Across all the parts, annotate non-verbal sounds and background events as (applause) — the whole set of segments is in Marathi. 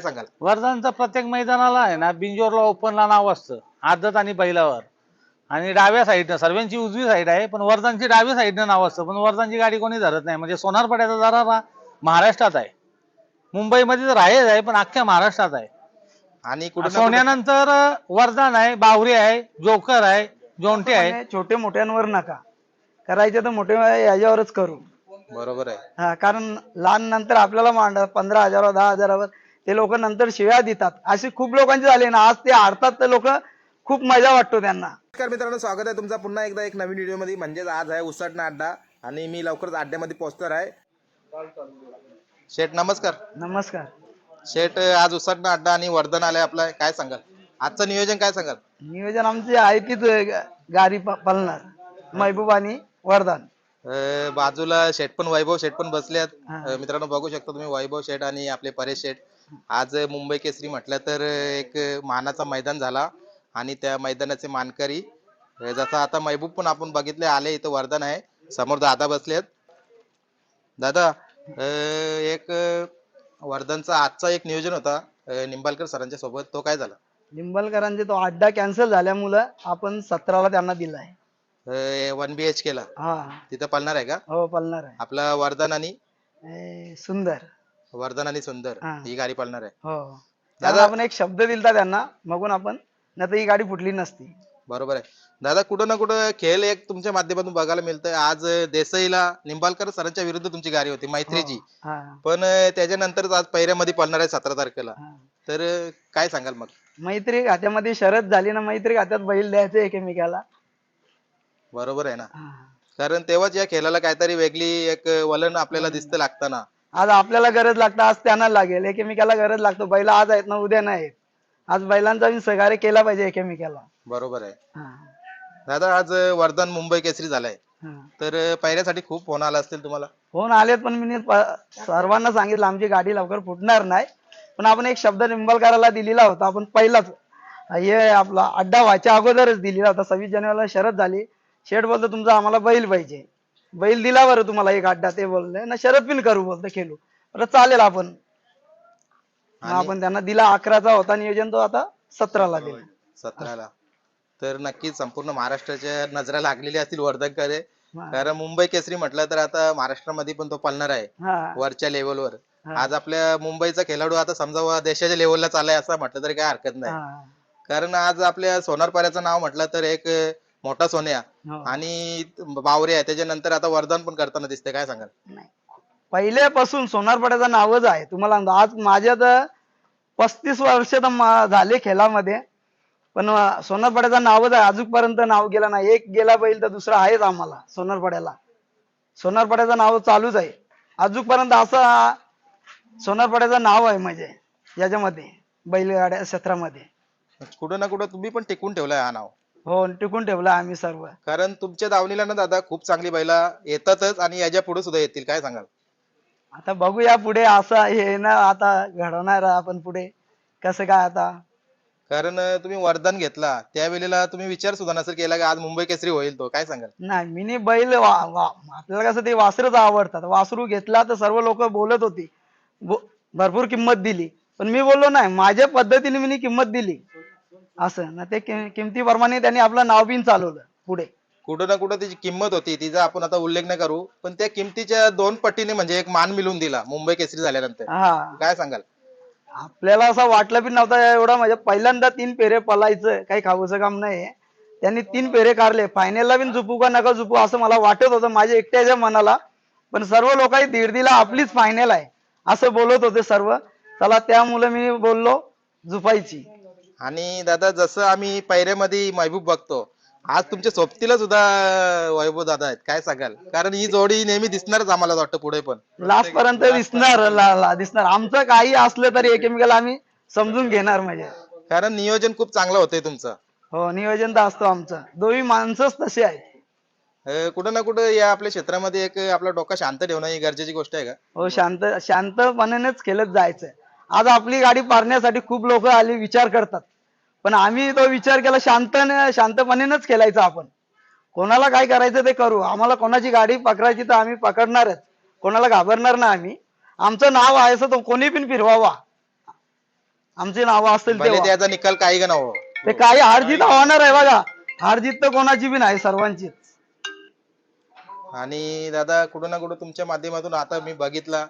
काय सांगाल? वर्धनचं प्रत्येक मैदानाला आहे ना बिंजोरला ओपनला नाव असतं आदत आणि बैलावर. आणि डाव्या साईडनं सर्वांची उजवी साईड आहे पण वर्धनची डावी साईडनं नाव असतं पण वर्धनची गाडी कोणी धरत नाही. म्हणजे सोनारपाड्याचा जरा ना महाराष्ट्रात आहे. मुंबईमध्ये तर आहेच आहे पण अख्ख्या महाराष्ट्रात आहे. आणि कुठे सोन्यानंतर वर्धन आहे बावरी आहे जोकर आहे जोंटे आहे. छोटे मोठ्यांवर नका. करायचे तर मोठे याच्यावरच करू. बरोबर आहे. हा कारण लहान नंतर आपल्याला मांड पंधरा हजारावर दहा हजारावर ते लोक नंतर शिव्या देतात. अशी खूप लोकांची झाली ना आज ते हारतात ते लोक खूप मजा वाटतो त्यांना. नमस्कार मित्रांनो स्वागत आहे तुमचा पुन्हा एकदा एक नवीन व्हिडिओमध्ये. म्हणजेच आज आहे उसाटणा अड्डा आणि मी लवकरच अड्ड्यामध्ये पोहोचणार आहे. शेठ नमस्कार. नमस्कार. शेठ आज उसाटणा अड्डा आणि वर्धन आलाय आपला. काय सांगाल? आजचं नियोजन काय सांगाल? नियोजन आमचे आहे तीच गाडी प- पळणार महबूब आणि वरदान अं, बाजूला शेठ पण वैभव शेठ पण बसले आहेत हा. अं, मित्रांनो बघू शकता तुम्ही वैभव शेठ आणि आपले परेश शेठ. आज मुंबई केसरी म्हटलं तर एक मानाचा मैदान झाला आणि त्या मैदानाचे मानकरी जसं आता महबूब पण आपण बघितले आले इथं वर्धन आहे. समोर दादा बसलेत दादा एक वर्धनचा आजचा एक नियोजन होता अं, निंबाळकर सरांच्या सोबत. तो काय झाला? लिंबलकरांचे तो अड्डा कॅन्सल झाल्यामुळं आपण सतराला त्यांना दिलाय वन बी एच केला हा. तिथं पळणार आहे का? हो पळणार आहे. आपला वर्धन आणि? ए, सुंदर. वर्धन आणि सुंदर हा. ही गाडी पळणार आहे. हो. दादा आपण एक शब्द दिलता त्यांना बघून आपण नाही ही गाडी फुटली नसती. बरोबर आहे. दादा कुठं ना कुठं खेळ एक तुमच्या माध्यमातून बघायला मिळतंय. आज देसाईला निंबाळकर सरांच्या विरुद्ध तुमची गाडी होती मैत्रीची. हा पण त्याच्यानंतर आज पहिऱ्यामध्ये पळणार आहे सतरा तारखेला. हा. तर काय सांगाल मग? मैत्री खात्यामध्ये शरद झाली ना मैत्री खात्यात बैल द्यायचे एकमेकाला. बरोबर आहे ना. हा. कारण तेव्हाच या खेळाला काहीतरी वेगळी एक वलन आपल्याला दिसतं लागताना आज आपल्याला गरज लागतं आज त्यांना लागेल. एकमेकाला गरज लागतो. बैल आज आहेत ना उद्या नाही आहेत. आज बैलांचा बी सहकार्य केला पाहिजे एकमेकाला. बरोबर आहे. हा. दादा आज वर्धन मुंबई केसरी झालाय. हा. तर पहिऱ्यासाठी खूप फोन आला असतील तुम्हाला? फोन आलेत पण मी प- सर्वांना सांगितलं आमची गाडी लवकर फुटणार नाही. पण आपण एक शब्द निंबलकराला दिलेला होता. आपण पहिलाच हे आपला अड्डा व्हायच्या अगोदरच दिलेला होता. सव्वीस जानेवारीला शरद झाली. शेठ बोलतो तुमचा आम्हाला बैल पाहिजे. बैल दिला बरं तुम्हाला एक अड्डा ते बोलले. ना शरद पण करू बोलतो खेळू. बरं चालेल आपण. मग आणि- आपण त्यांना दिला अकराचा होता नियोजन तो आता सतराला दिला. सतराला. तर नक्कीच संपूर्ण महाराष्ट्राच्या नजरा लागलेली असतील वर्धनकडे. हा. कारण मुंबई केसरी म्हटलं तर आता महाराष्ट्रामध्ये पण तो पळणार आहे हा. वरच्या लेवलवर हा. आज आपल्या मुंबईचा खेळाडू आता समजा व देशाच्या लेवलला चालाय असं म्हटलं तरी काय हरकत नाही. हा. कारण आज आपल्या सोनारपाड्याचं नाव म्हटलं तर एक अं, मोठा सोन्या हो. आणि बावरे आहे त्याच्यानंतर आता वर्धन पण करताना दिसते काय सांगाल? नाही. पहिल्यापासून सोनारपाड्याचं नावच आहे. तुम्हाला सांगतो, आज माझ्या तर पस्तीस वर्ष तर मा- झाले खेळामध्ये पण अं, सोनारपाड्याचं नावच आहे. अजूनपर्यंत नाव गेलं नाही. एक गेला बैल तर दुसरा आहेच आम्हाला सोनारपाड्याला. सोनारपाड्याचं नाव चालूच आहे. अजूनपर्यंत असा सोनारपाड्याचं नाव आहे म्हणजे याच्यामध्ये बैलगाड्या क्षेत्रामध्ये. कुठं ना कुठं तुम्ही पण टिकून ठेवलंय हा नाव. हो टिकून ठेवलं आम्ही सर्व. कारण तुमच्या दावणीला ना दादा खूप चांगली बैला येतातच आणि याच्यापुढे सुद्धा येतील. काय सांगाल? आता बघूया पुढे असं हे ना आता घडवणार आपण पुढे. कसं काय आता? कारण अं, तुम्ही वरदान घेतला. त्यावेळेला तुम्ही विचार सुद्धा नसेल केला की आज मुंबई केसरी होईल तो. काय सांगाल? नाही मिनी बैल वा- वा- आपल्याला कसं ते वासरच आवडतात. वासरू घेतला तर सर्व लोक बोलत होती. बो- भरपूर किंमत दिली. पण मी बोललो नाही माझ्या पद्धतीने मी किंमत दिली. असं ना ते कि- किमतीप्रमाणे त्यांनी आपलं नाव बिन चालवलं पुढे. कुठं ना कुठं त्याची किंमत होती. तिचा आपण आता उल्लेख नाही करू पण त्या किमतीच्या दोन पटीने म्हणजे एक मान मिळून दिला मुंबई केसरी झाल्यानंतर. हा. काय सांगाल? आपल्याला असं वाटलं बी नव्हतं एवढा म्हणजे पहिल्यांदा तीन पेरे पलायचं काही खाऊचं काम नाही त्यांनी तीन पेरे काढले. फायनलला बिन झुपू का नका झुपू असं मला वाटत होतं माझ्या एकट्याच्या मनाला. पण सर्व लोकांनी दीड दिला आपलीच फायनल आहे असं बोलत होते सर्व. चला त्यामुळे मी बोललो झुपायची. आणि दादा जसं आम्ही पैऱ्यामध्ये महबूब बघतो आज तुमच्या सोबतीला सुद्धा वैभव दादा आहेत. काय सांगाल? कारण ही जोडी नेहमी दिसणारच आम्हाला वाटतं पुढे पण. लास्ट पर्यंत दिसणार ला- ला- दिसणार. आमचं काही असलं तरी एकमेकाला आम्ही समजून घेणार म्हणजे. कारण नियोजन खूप चांगलं होतंय तुमचं. हो नियोजन तर असतो आमचं. दोन्ही माणसंच तसे आहेत. अं, कुठं ना कुठं या आपल्या क्षेत्रामध्ये एक आपला डोका शांत ठेवणं ही गरजेची गोष्ट आहे का? हो शांत शांतपणानेच खेळत जायचं आज आपली गाडी पारण्यासाठी खूप लोक आली विचार करतात. पण आम्ही तो विचार केला शांत शांतपणेनच खेळायचं आपण. कोणाला काय करायचं ते करू. आम्हाला कोणाची गाडी पकडायची तर आम्ही पकडणारच. कोणाला घाबरणार ना आम्ही. आमचं नाव आहे असं तो कोणी पण फिरवावा. आमची नावं असतील भले तेव्हा. त्याचा निकाल काही का ना हो ते काही हारजीत होणार आहे बघा. हारजीत तर कोणाची बी नाही सर्वांचीच. आणि दादा कुठं ना कुठं तुमच्या माध्यमातून आता मी बघितला.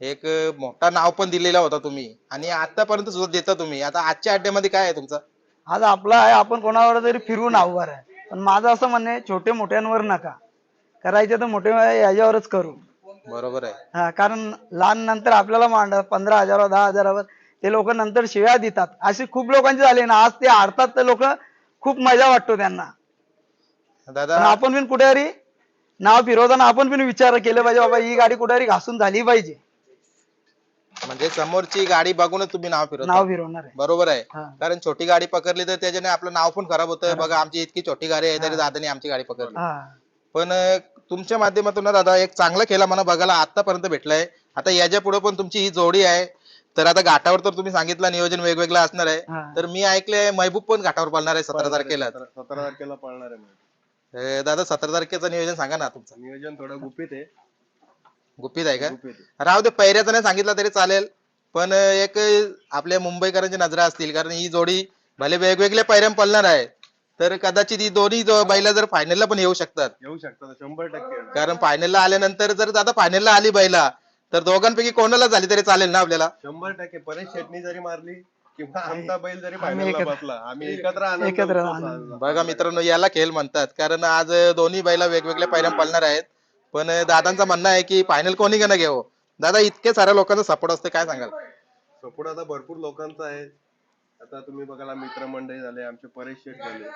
एक मोठा नाव पण दिलेला होता तुम्ही. आणि आतापर्यंत सुद्धा देता तुम्ही. आता आजच्या अड्ड्यामध्ये काय आहे तुमचं? आज आपला आहे आपण कोणावर तरी फिरून आव्हार आहे. पण माझं असं म्हणणं आहे छोटे मोठ्यांवर नका. करायचे तर मोठे याच्यावरच करू. बरोबर आहे. हा कारण लहान नंतर आपल्याला मांड पंधरा हजारावर दहा हजारावर ते लोक नंतर शिव्या देतात. असे खूप लोकांचे झाले ना आज ते हारतात ते लोक खूप मजा वाटतो त्यांना. पण दादा आपण पण कुठेतरी नाव फिरवताना आपण पण विचार केले पाहिजे बाबा ही गाडी कुठेतरी घासून झाली पाहिजे. म्हणजे समोरची गाडी बघूनच तुम्ही नाव फिरवता. नाव फिरवणार आहे. बरोबर आहे. हा. कारण छोटी गाडी पकडली तर त्याच्याने आपलं नाव पण खराब होतं. बघा आमची इतकी छोटी गाडी आहे तरी दादाने आमची गाडी पकडली. हा. पण अं, तुमच्या माध्यमातून ना दादा एक चांगला खेळा मला बघायला आतापर्यंत भेटलाय. आता याच्यापुढे पण तुमची ही जोडी आहे. तर आता घाटावर तर तुम्ही सांगितलं नियोजन वेगवेगळं असणार आहे. तर मी ऐकलंय महबूब पण घाटावर पाळणार आहे सतरा तारखेला. सतरा तारखेला पळणार आहे मग. अं, दादा सतरा तारखेचं नियोजन सांगा ना तुमचं. नियोजन थोडं गुपित आहे. गुपित आहे का गुपित आहे. राहू दे पैऱ्याचं नाही सांगितलं तरी चालेल पण एक आपल्या मुंबईकरांची नजरा असतील कारण ही जोडी भले वेगवेगळ्या पैऱ्या पळणार आहे तर कदाचित ही दोन्ही जो- बैला जर फायनलला पण येऊ शकतात येऊ शकतात शंभर टक्के. कारण फायनलला आल्यानंतर जर दादा फायनलला आली बैला तर दोघांपैकी कोणाला झाली तरी चालेल ना आपल्याला शंभर टक्के परेश शेटणी जरी मारली किंवा आमचा बैल जरी आम्ही फायनलला एकत्र- बसला आम्ही एकत्र आनंद एकत्र उत्सव आनंद. साजरा. बघा मित्रांनो याला खेळ म्हणतात कारण आज दोन्ही बैला वेगवेगळ्या पैऱ्या पळणार आहेत पण दादांचं म्हणणं आहे की फायनल कोणी का घेऊ दादा इतके साऱ्या लोकांचा सपोर्ट असते काय सांगाल? सपोर्ट आता भरपूर लोकांचा आहे. आता तुम्ही बघायला मित्रमंडळी झाले आमचे परेश शेठ झाले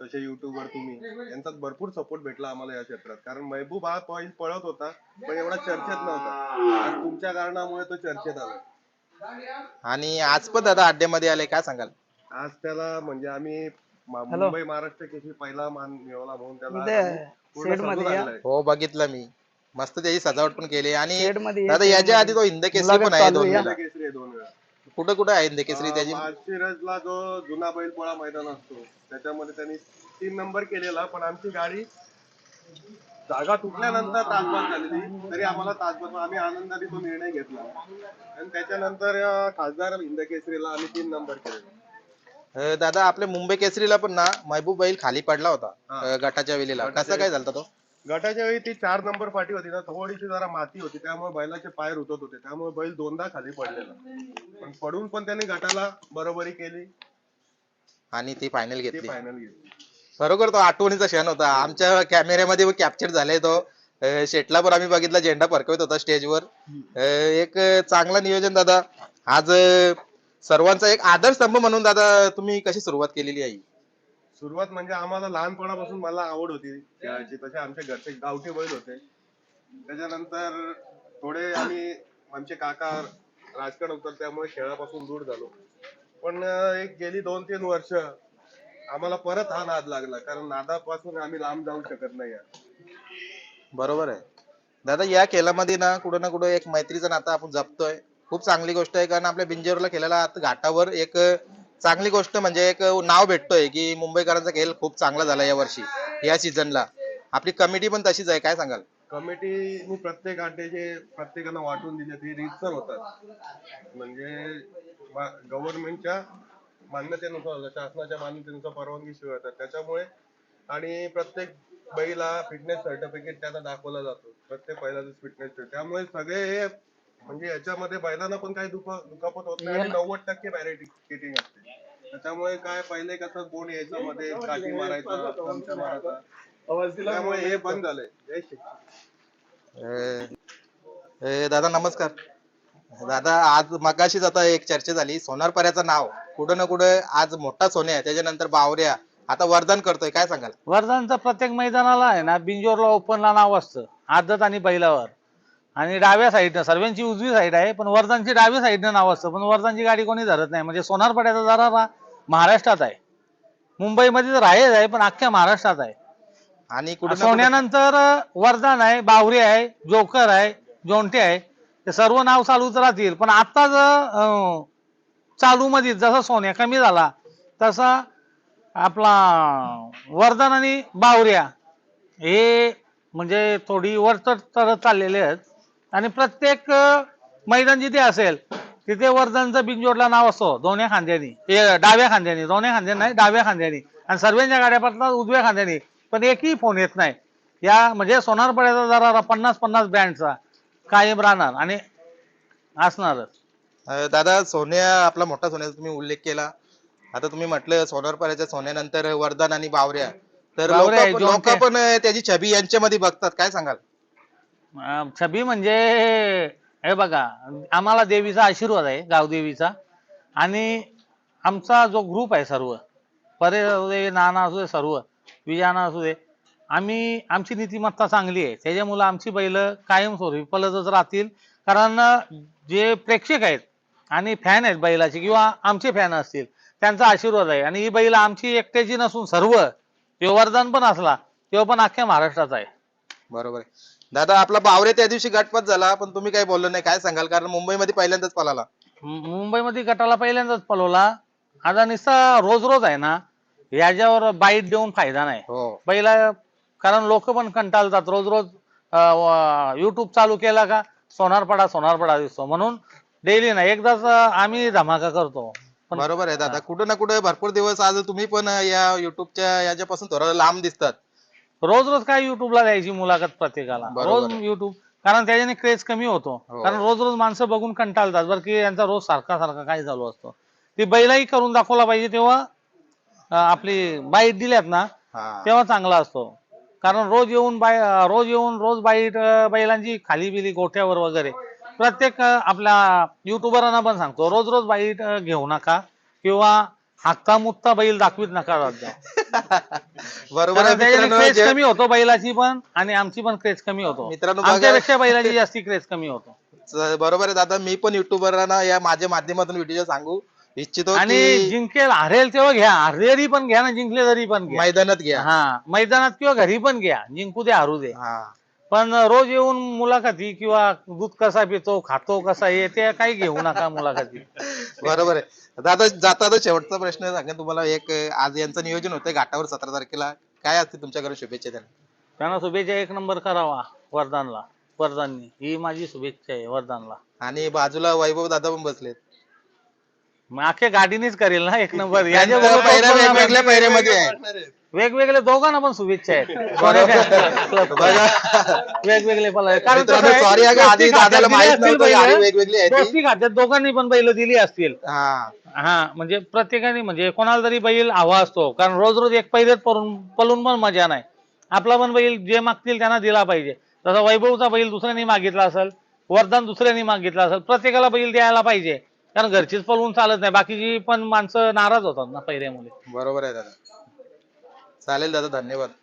तसे युट्यूबवर तुम्ही यांचा भरपूर सपोर्ट भेटला आम्हाला या क्षेत्रात. कारण महबूब हा पॉईंट पळत होता पण एवढा चर्चेत नव्हता. तुमच्या कारणामुळे तो चर्चेत आला. आणि आज पण दादा अड्ड्यामध्ये आले काय सांगाल? आज त्याला म्हणजे आम्ही. मुंबई महाराष्ट्र केसरी पहिला मान मिळवला म्हणून त्याला आम्ही पूर्ण शेडमध्ये सजवून या. आणलंय. हो बघितलं मी. मस्त त्याची सजावट पण केली. आणि मध्ये दादा याच्या आधी तो मध्ये. हिंद केसरी मुलाखत पण आहे दोन. वेळा. केसरी आहे दोन वेळा. कुठं कुठं आहे हिंद केसरी त्याची? माळशिरसला जो जुना बैलपोळा मैदान असतो त्याच्यामध्ये त्यांनी तीन नंबर केलेला पण आमची गाडी जागा तुटल्यानंतर तासभर झालेली तरी आम्हाला तासभर आम्ही आनंदाने तो निर्णय घेतला. आणि त्याच्यानंतर अं, खासदार हिंद केसरीला आम्ही तीन नंबर केलेला. दादा आपल्या मुंबई केसरीला पण ना महबूब बैल खाली पडला होता गटाच्या वेळेला. कसा काय झालता तो? गटाच्या वेळी ती चार नंबर पाठी होती ना थोडीशी जरा माती होती त्यामुळे बैलाचे पाय रुतत होते त्यामुळे बैल दोनदा खाली पडलेला. पण पडून पण त्यांनी गटाला बरोबरी केली. आणि ती फायनल ती घेतली. फायनल घेतली. खरोखर तो आठवणीचा क्षण होता. आमच्या कॅमेऱ्यामध्ये कॅप्चर झालाय तो. अं, शेटला पण आम्ही बघितला झेंडा फरकवत होता स्टेजवर एक चांगला नियोजन दादा. आज अं, सर्वांचा एक आदरस्तंभ म्हणून दादा तुम्ही कशी सुरुवात केलेली आहे सुरुवात म्हणजे आम्हाला लहानपणापासून मला आवड होती. खेळायची तसे आमच्या घरचे गावठी बैल होते. त्याच्यानंतर थोडे आम्ही आमचे काका राजकारण होतात त्यामुळे खेळापासून दूर झालो. पण एक गेली दोन तीन वर्ष आम्हाला परत हा नाद लागला कारण नादापासून आम्ही लांब जाऊ शकत नाही. बरोबर आहे. दादा या खेळामध्ये ना कुठं ना कुठं एक मैत्रीचं नातं आपण जपतोय. खूप चांगली गोष्ट आहे कारण आपल्या बिंजेवरला खेळायला आता घाटावर एक चांगली गोष्ट म्हणजे एक नाव भेटतोय की मुंबईकरांचा खेळ खूप चांगला झाला या वर्षी या सीझनला आपली कमिटी पण तशीच आहे काय सांगाल? कमिटीनी प्रत्येक अड्ड्याचे प्रत्येकानं वाटून दिले ते रीतसर होतात. म्हणजे गव्हर्नमेंटच्या मान्यतेनुसार होतात, शासनाच्या मान्यतेनुसार परवानगी शिवाय होतात. त्याच्यामुळे आणि प्रत्येक बैला फिटनेस सर्टिफिकेट त्यांना दाखवला जातो. प्रत्येक बैलाचं फिटनेस त्यामुळे सगळे हे म्हणजे याच्यामध्ये बैलांना पण काही दुख दुखापत होत नाही आणि नव्वद टक्के बॅरिकेटिंग असते. त्याच्यामुळे काय पहिले कसं कोण यायचं मध्ये काठी मारायचा चमचा मारायचा. त्यामुळे हे बंद झालंय. जय श्री अं, अं, दादा नमस्कार. दादा आज मगाशीच आता एक चर्चा झाली. सोनार पर्याचं नाव. कुठं ना कुठं आज मोठा सोन्या त्याच्यानंतर बावऱ्या. आता वरदान करतोय. काय सांगाल? वर्धनचं प्रत्येक मैदानाला आहे ना बिंजोरला ओपनला नाव असतं. आदत आणि बैलावर. आणि डाव्या साईडनं सर्वांची उजवी साईड आहे पण वर्धनची डावी साईडनं नाव असतं. पण वर्धनची गाडी कोणी धरत नाही. म्हणजे सोनारपाड्याचा जरा महाराष्ट्रात आहे. मुंबईमध्ये तर आहेच आहे पण अख्ख्या महाराष्ट्रात आहे. आणि कुठं सोन्यानंतर वर्धन आहे बावरी आहे जोकर आहे जोंटे आहे. ते सर्व नाव चालूच राहतील. पण आता जर चालू मध्ये जसा सोन्या कमी झाला तसा आपला वर्धन आणि बावऱ्या हे म्हणजे थोडी वर तर चाललेले आहेत. आणि प्रत्येक मैदान जिथे असेल तिथे वर्धनचं बिनजोडला नाव असतो दोन्ही खांद्यानी. डाव्या खांद्यानी दोन्ही खांद्यानी नाही डाव्या खांद्यानी. आणि सर्वांच्या गाड्या पडतात उजव्या खांद्यानी. पण एकही फोन येत नाही. या म्हणजे सोनारपड्याचा जरा पन्नास पन्नास ब्रँडचा कायम राहणार आणि असणारच. अं, दादा सोन्या आपला मोठा सोन्याचा तुम्ही उल्लेख केला आता तुम्ही म्हटलं सोनारपाड्याच्या सोन्यानंतर वर्धन आणि बावऱ्या. तर लोक. पण त्याची छबी यांच्यामध्ये बघतात. काय सांगाल? अं, छबी म्हणजे हे बघा आम्हाला देवीचा आशीर्वाद आहे गावदेवीचा. आणि आमचा जो ग्रुप आहे सर्व परे असू दे नाना असू दे सर्व विजाना असू दे आम्ही आमची नीतिमत्ता चांगली आहे. त्याच्यामुळं आमची बैल कायमस्वरूपी पलतच राहतील. कारण जे प्रेक्षक आहेत आणि फॅन आहेत बैलाचे किंवा आमचे फॅन असतील त्यांचा आशीर्वाद आहे. आणि ही बैल आमची एकट्याची नसून सर्व किंवा वरदान पण असला तेव्हा पण अख्ख्या महाराष्ट्राचा आहे. बरोबर आहे. दादा आपला बावरे त्या दिवशी गटपात झाला पण तुम्ही काही बोललो नाही. काय सांगाल? कारण मुंबईमध्ये पहिल्यांदाच पळाला. मु- मुंबईमध्ये गटाला पहिल्यांदाच पळवला. आता नुसता रोज रोज आहे ना याच्यावर बाईट देऊन फायदा नाही. हो. पहिला कारण लोक पण कंटाळतात. रोज रोज युट्यूब चालू केला का सोनारपडा सोनारपडा दिसतो. म्हणून डेली नाही एकदाच अं, आम्ही धमाका करतो. पण बरोबर आहे दादा. कुठं ना कुठं भरपूर दिवस आज तुम्ही पण या युट्यूबच्या याच्यापासून थोडं लांब दिसतात. रोज रोज काय युट्यूबला द्यायची मुलाखत प्रत्येकाला? रोज. युट्यूब कारण त्याच्याने क्रेज कमी होतो. हो. कारण रोज रोज माणसं बघून कंटाळतात. बरं की यांचा रोज सारखा सारखा काय चालू असतो. ती बैलाही करून दाखवला पाहिजे तेव्हा आपली बाईट दिल्यात ना तेव्हा चांगला असतो. कारण रोज येऊन बाय रोज येऊन रोज बाईट बैलांची खाली बिली गोठ्यावर वगैरे प्रत्येक आपल्या युट्यूबरांना पण सांगतो रोज रोज बाईट घेऊ नका. किंवा हाक्का मुक्ता बैल दाखवीत नका जा (laughs) बरोबर आहे कारण त्याच्याने मित्रांनो क्रेज जे- कमी होतो बैलाची पण आणि आमची पण क्रेज कमी होतो. मित्रांनो बघा- आमच्यापेक्षा बैलाची जास्ती क्रेज कमी होतो. (laughs) च- बरोबर आहे दादा मी पण युट्यूबरांना या माझ्या माध्यमातून व्हिडिओ सांगू इच्छितो आणि की जिंकेल हरेल तेव्हा घ्या. हरलेरी पण घ्या ना जिंकले तरी पण घ्या. मैदानात घ्या. हा मैदानात किंवा घरी पण घ्या. जिंकू दे हरू दे. हा. पण रोज येऊन मुलाखती किंवा दूध कसा पितो खातो कसा हे ते काही घेऊ नका मुलाखती. (laughs) बरोबर आहे. दादा जाता आता शेवटचा प्रश्न सांगेन तुम्हाला. एक आज यांचं नियोजन होतंय घाटावर सतरा तारखेला. काय असते तुमच्याकडे शुभेच्छा त्यांना? त्यांना शुभेच्छा एक नंबर करावा वरदानला. वरदाननी. ही माझी शुभेच्छा आहे वरदानला. आणि बाजूला वैभव दादा पण बसलेत. मग अख्ख्या गाडीनेच करेल ना एक नंबर? याच्याबरोबर पहिऱ्या वेगवेगळ्या पहिऱ्यामध्ये आहे. वेगवेगळे दोघांना पण शुभेच्छा आहेत. (laughs) वेगवेगळे पण. कारण मित्रांनो, कसं आहे, sorry का आधी दोस्ती खात्यात दादाला दिली माहीत असतील नव्हतं बैलं. गाडी वेगवेगळी आहे ती. दोस्ती खात्यात दोघांनी पण बैल दिली असतील. हा. हा म्हणजे प्रत्येकाने म्हणजे कोणाला तरी बैल हवा असतो. कारण रोज रोज एक पहिलेच पळून पळून पण मजा नाही. आपला पण बैल जे मागतील त्यांना दिला पाहिजे. तसा वैभवचा बैल दुसऱ्यांनी मागितला असेल वरदान दुसऱ्यांनी मागितला असेल प्रत्येकाला बैल द्यायला पाहिजे. कारण घरचीच पळवून चालत नाही. बाकीची पण माणसं नाराज होतात ना पहिल्यामुळे बरोबर आहे दादा. चालेल दादा धन्यवाद.